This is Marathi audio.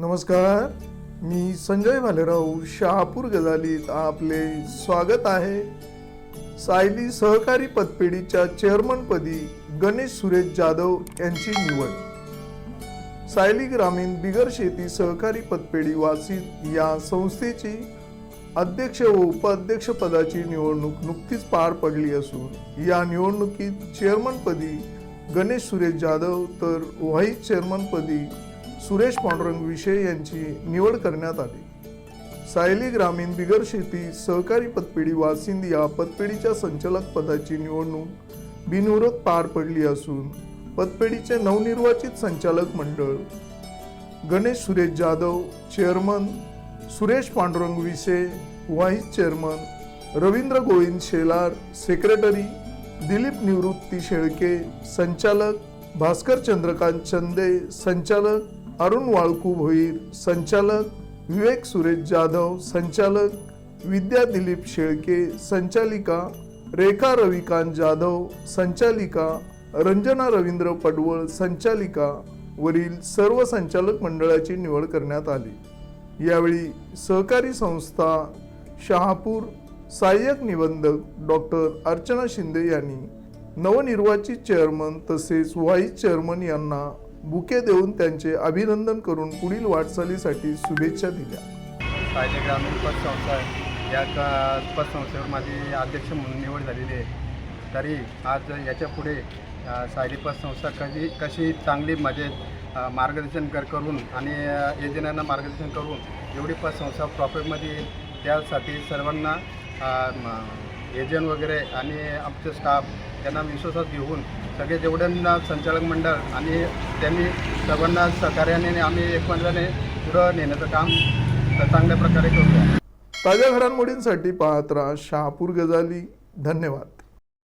नमस्कार मी संजय भालेराव शहापूर गजालीत आपले स्वागत आहे. सायली सहकारी पतपेढीच्या चेअरमनपदी गणेश सुरेश जाधव यांची निवड. सायली ग्रामीण बिगर शेती सहकारी पतपेढी वासित या संस्थेची अध्यक्ष व उपाध्यक्ष पदाची निवडणूक नुकतीच पार पडली असून या निवडणुकीत चेअरमनपदी गणेश सुरेश जाधव तर व्हाईस चेअरमनपदी सुरेश पांडुरंग विषय यांची निवड करण्यात आली. सायली ग्रामीण बिगर शेती सहकारी पतपेढी वासिंद या पतपेढीच्या संचालक पदाची निवडणूक बिनविरोध पार पडली असून पतपेढीचे नवनिर्वाचित संचालक मंडळ Ganesh Suresh Jadhav chairman Suresh Pandurang Vise vice chairman Ravindra Govind Shelar secretary Dilip Nivrutti Shelke संचालक भास्कर चंद्रकांत चंदे संचालक अरुण वाळकू भोईर संचालक विवेक सुरेश जाधव संचालक विद्या दिलीप शेळके संचालिका रेखा रविकांत जाधव संचालिका रंजना रवींद्र पडवळ संचालिका वरील सर्व संचालक मंडळाची निवड करण्यात आली. यावेळी सहकारी संस्था शहापूर सहाय्यक निबंधक डॉक्टर अर्चना शिंदे यांनी नवनिर्वाचित चेअरमन तसेच व्हाईस चेअरमन यांना बुके देऊन त्यांचे अभिनंदन करून पुढील वाटचालीसाठी शुभेच्छा दिल्या. सायले ग्रामीण पतसंस्था या पतसंस्थेवर माझी अध्यक्ष म्हणून निवड झालेली आहे. तरी आज याच्यापुढे सायली पतसंस्था कशी कशी चांगली म्हणजे, माझे मार्गदर्शन कर करून आणि अ, मार्गदर्शन करून एवढी पतसंस्था प्रॉफिटमध्ये येईल त्यासाठी सर्वांना एजंट वगैरे आणि आमचे स्टाफ त्यांना विश्वासात घेऊन सगळे जेवढ्यांना संचालक मंडळ आणि त्यांनी सर्वांना सहकार्याने आम्ही एकमेकाने पुढं नेण्याचं काम चांगल्या प्रकारे करूया ताज्या घडामोडींसाठी पाहत राहा शहापूर गजाली. धन्यवाद.